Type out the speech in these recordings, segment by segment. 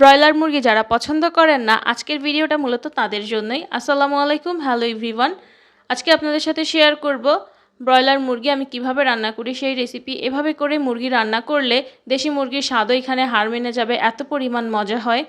Broiler মুরগি যারা পছন্দ করেন না, আজকের ভিডিওটা মূলত তাদের জন্যই। আসসালামু আলাইকুম, হ্যালো এভরিওয়ান। আজকে আপনাদের সাথে শেয়ার করব ব্রয়লার মুরগি, আমি কীভাবে রান্না করি সেই রেসিপি এভাবে করে মুরগি রান্না করলে দেশি মুরগির স্বাদও এখানে হার মেনে যাবে, এত পরিমাণ মজা হয়।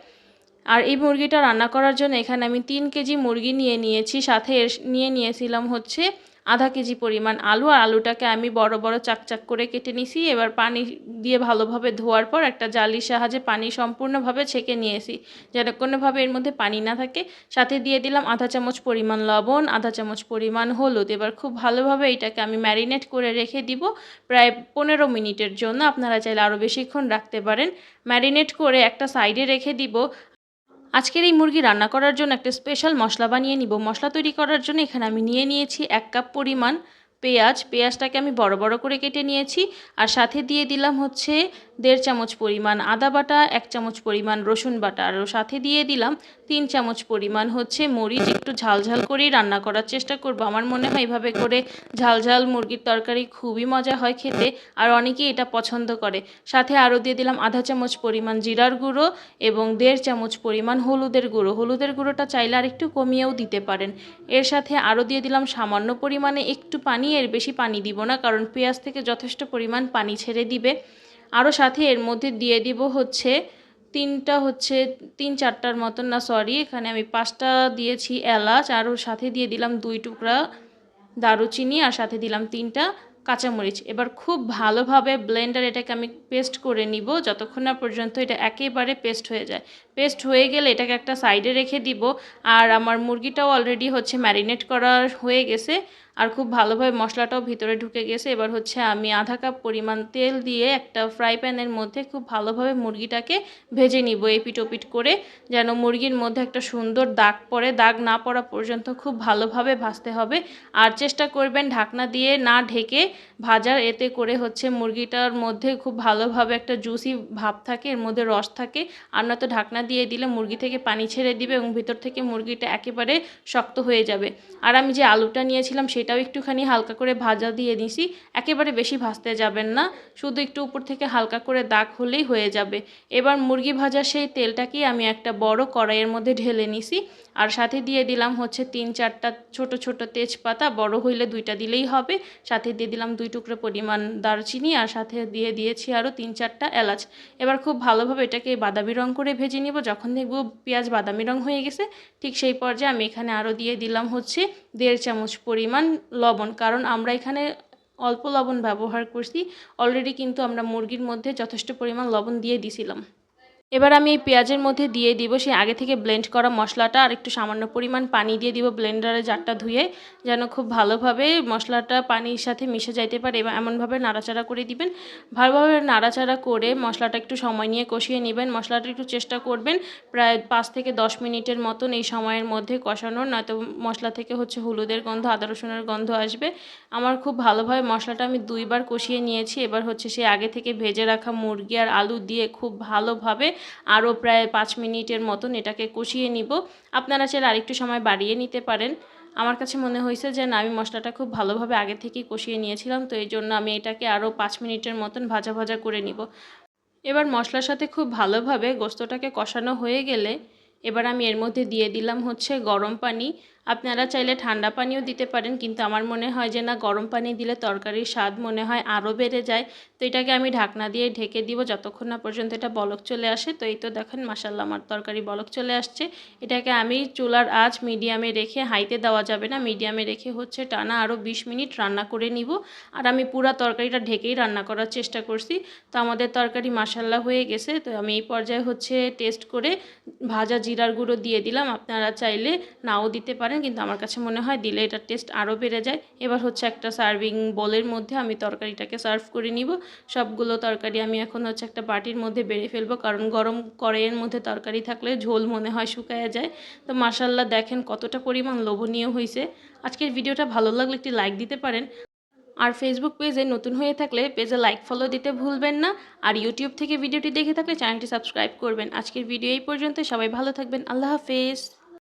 আর এই মুরগিটা রান্না করার জন্য এখানে আমি তিন কেজি মুরগি নিয়ে নিয়েছি, সাথে নিয়ে নিয়েছিলাম হচ্ছে আধা কেজি পরিমাণ আলু, আর আলুটাকে আমি বড় বড় চাকচাক করে কেটে নিছি। এবার পানি দিয়ে ভালোভাবে ধোয়ার পর একটা জালির সাহায্যে পানি সম্পূর্ণভাবে ছেঁকে নিয়েছি, যেন কোনোভাবে এর মধ্যে পানি না থাকে। সাথে দিয়ে দিলাম আধা চামচ পরিমাণ লবণ, আধা চামচ পরিমাণ হলুদ। এবার খুব ভালোভাবে এটাকে আমি ম্যারিনেট করে রেখে দিব প্রায় পনেরো মিনিটের জন্য। আপনারা চাইলে আরও বেশিক্ষণ রাখতে পারেন। ম্যারিনেট করে একটা সাইডে রেখে দিব। আজকের এই মুরগি রান্না করার জন্য একটা স্পেশাল মশলা বানিয়ে নিব। মশলা তৈরি করার জন্য এখানে আমি নিয়ে নিয়েছি এক কাপ পরিমাণ পেঁয়াজ, পেঁয়াজটাকে আমি বড় বড় করে কেটে নিয়েছি। আর সাথে দিয়ে দিলাম হচ্ছে দেড় চামচ পরিমাণ আদা বাটা, এক চামচ পরিমাণ রসুন বাটা। আর সাথে দিয়ে দিলাম তিন চামচ পরিমাণ হচ্ছে মরিচ। একটু ঝালঝাল করেই রান্না করার চেষ্টা করব। আমার মনে হয় এভাবে করে ঝালঝাল মুরগির তরকারি খুবই মজা হয় খেতে। আর অনেকেই এটা পছন্দ করে। সাথে আরও দিয়ে দিলাম আধা চামচ পরিমাণ জিরার গুঁড়ো এবং দেড় চামচ পরিমাণ হলুদের গুঁড়ো। হলুদের গুঁড়োটা চাইলে আর একটু কমিয়েও দিতে পারেন। এর সাথে আরও দিয়ে দিলাম সামান্য পরিমাণে একটু পানি এর বেশি পানি দিব না, কারণ পেঁয়াজ থেকে যথেষ্ট পরিমাণ পানি ছেড়ে দিবে। আরও সাথে এর মধ্যে দিয়ে দিব হচ্ছে তিনটা হচ্ছে তিন চারটার মতন না সরি এখানে আমি পাঁচটা দিয়েছি এলাচ, আর ওর সাথে দিয়ে দিলাম দুই টুকরা দারুচিনি, আর সাথে দিলাম তিনটা কাঁচামরিচ। এবার খুব ভালোভাবে ব্লেন্ডার এটাকে আমি পেস্ট করে নিব, যতক্ষণ না পর্যন্ত এটা একেবারে পেস্ট হয়ে যায়। পেস্ট হয়ে গেলে এটাকে একটা সাইডে রেখে দিব, আর আমার মুরগিটাও অলরেডি হচ্ছে ম্যারিনেট করা হয়ে গেছে। আর খুব ভালোভাবে মশলাটাও ভিতরে ঢুকে গেছে। এবার হচ্ছে আমি আধা কাপ পরিমাণ তেল দিয়ে একটা ফ্রাই প্যানের মধ্যে খুব ভালোভাবে মুরগিটাকে ভেজে নিব এপিট ওপিট করে, যেন মুরগির মধ্যে একটা সুন্দর দাগ পড়ে। দাগ না পড়া পর্যন্ত খুব ভালোভাবে ভাজতে হবে। আর চেষ্টা করবেন ঢাকনা দিয়ে না ঢেকে ভাজার, এতে করে হচ্ছে মুরগিটার মধ্যে খুব ভালোভাবে একটা জুসি ভাব থাকে, এর মধ্যে রস থাকে। আর না তো ঢাকনা দিয়ে দিলে মুরগি থেকে পানি ছেড়ে দিবে এবং ভিতর থেকে মুরগিটা একেবারে শক্ত হয়ে যাবে। আর আমি যে আলুটা নিয়েছিলাম সেটাও একটুখানি হালকা করে ভাজা দিয়ে দিছি। একেবারে বেশি ভাজতে যাবেন না, শুধু একটু উপর থেকে হালকা করে দাগ হলেই হয়ে যাবে। এবার মুরগি ভাজা সেই তেলটাকেই আমি একটা বড় কড়াইয়ের মধ্যে ঢেলে নিছি। আর সাথে দিয়ে দিলাম হচ্ছে তিন চারটা ছোট ছোট তেজপাতা, বড় হইলে দুইটা দিলেই হবে। সাথে দিয়ে দিলাম দুই টুকরো পরিমাণ দারচিনি আর সাথে দিয়ে দিয়েছি আরও তিন চারটা এলাচ। এবার খুব ভালোভাবে এটাকে বাদামি রং করে ভেজে নিব। যখন দেখব পেঁয়াজ বাদামি রং হয়ে গেছে, ঠিক সেই পর্যায়ে আমি এখানে আরও দিয়ে দিলাম হচ্ছে দেড় চামচ পরিমাণ লবণ। কারণ আমরা এখানে অল্প লবণ ব্যবহার করছি, অলরেডি কিন্তু আমরা মুরগির মধ্যে যথেষ্ট পরিমাণ লবণ দিয়ে দিছিলাম। এবার আমি এই পেঁয়াজের মধ্যে দিয়ে দিব, সেই আগে থেকে ব্লেন্ড করা মশলাটা, আর একটু সামান্য পরিমাণ পানি দিয়ে দিব ব্লেন্ডারে জারটা ধুয়ে, যেন খুব ভালোভাবে মশলাটা পানির সাথে মিশে যাইতে পারে। এবং এমনভাবে নাড়াচাড়া করে দিবেন। ভালোভাবে নাড়াচাড়া করে মশলাটা একটু সময় নিয়ে কষিয়ে নেবেন। মশলাটা একটু চেষ্টা করবেন প্রায় পাঁচ থেকে দশ মিনিটের মতন এই সময়ের মধ্যে কষানোর, নয়তো মশলা থেকে হচ্ছে হলুদের গন্ধ, আদা রসুনের গন্ধ আসবে। আমার খুব ভালোভাবে মশলাটা আমি দুইবার কষিয়ে নিয়েছি। এবার হচ্ছে সে আগে থেকে ভেজে রাখা মুরগি আর আলু দিয়ে খুব ভালোভাবে আরও প্রায় পাঁচ মিনিটের মতন এটাকে কষিয়ে নিব। আপনারা চাইলে আরেকটু সময় বাড়িয়ে নিতে পারেন। আমার কাছে মনে হয়েছে যে, না, আমি মশলাটা খুব ভালোভাবে আগে থেকেই কষিয়ে নিয়েছিলাম, তো এই জন্য আমি এটাকে আরও পাঁচ মিনিটের মতন ভাজা ভাজা করে নিব। এবার মশলার সাথে খুব ভালোভাবে গোস্তটাকে কষানো হয়ে গেলে এবার আমি এর মধ্যে দিয়ে দিলাম হচ্ছে গরম পানি। আপনারা চাইলে ঠান্ডা পানিও দিতে পারেন, কিন্তু আমার মনে হয় যে না, গরম পানি দিলে তরকারির স্বাদ মনে হয় আরও বেড়ে যায়। তো এটাকে আমি ঢাকনা দিয়ে ঢেকে দিব যতক্ষণ না পর্যন্ত এটা বলক চলে আসে। তো এই তো দেখেন মাসাল্লাহ আমার তরকারি বলক চলে আসছে। এটাকে আমি চুলার আঁচ মিডিয়ামে রেখে, হাইতে দেওয়া যাবে না, মিডিয়ামে রেখে হচ্ছে টানা আরও বিশ মিনিট রান্না করে নিব। আর আমি পুরো তরকারিটা ঢেকেই রান্না করার চেষ্টা করছি। তো আমাদের তরকারি মাসাল্লাহ হয়ে গেছে। তো আমি এই পর্যায়ে হচ্ছে টেস্ট করে ভাজা জিরার গুঁড়ো দিয়ে দিলাম। আপনারা চাইলে নাও দিতে পারেন। পারেন, কিন্তু আমার কাছে মনে হয় দিলে এটার টেস্ট আরও বেড়ে যায়। এবার হচ্ছে একটা সার্ভিং বোলের মধ্যে আমি তরকারিটাকে সার্ভ করে নিব। সবগুলো তরকারি আমি এখন হচ্ছে একটা বাটির মধ্যে বেড়ে ফেলব, কারণ গরম কড়াইয়ের মধ্যে তরকারি থাকলে ঝোল মনে হয় শুকায় যায়। তো মাসাল্লাহ দেখেন কতটা পরিমাণ লোভনীয় হয়েছে আজকের ভিডিওটা ভালো লাগলে একটি লাইক দিতে পারেন। আর ফেসবুক পেজে নতুন হয়ে থাকলে পেজে লাইক ফলো দিতে ভুলবেন না। আর ইউটিউব থেকে ভিডিওটি দেখে থাকলে চ্যানেলটি সাবস্ক্রাইব করবেন। আজকের ভিডিও এই পর্যন্ত সবাই ভালো থাকবেন। আল্লাহ হাফেজ।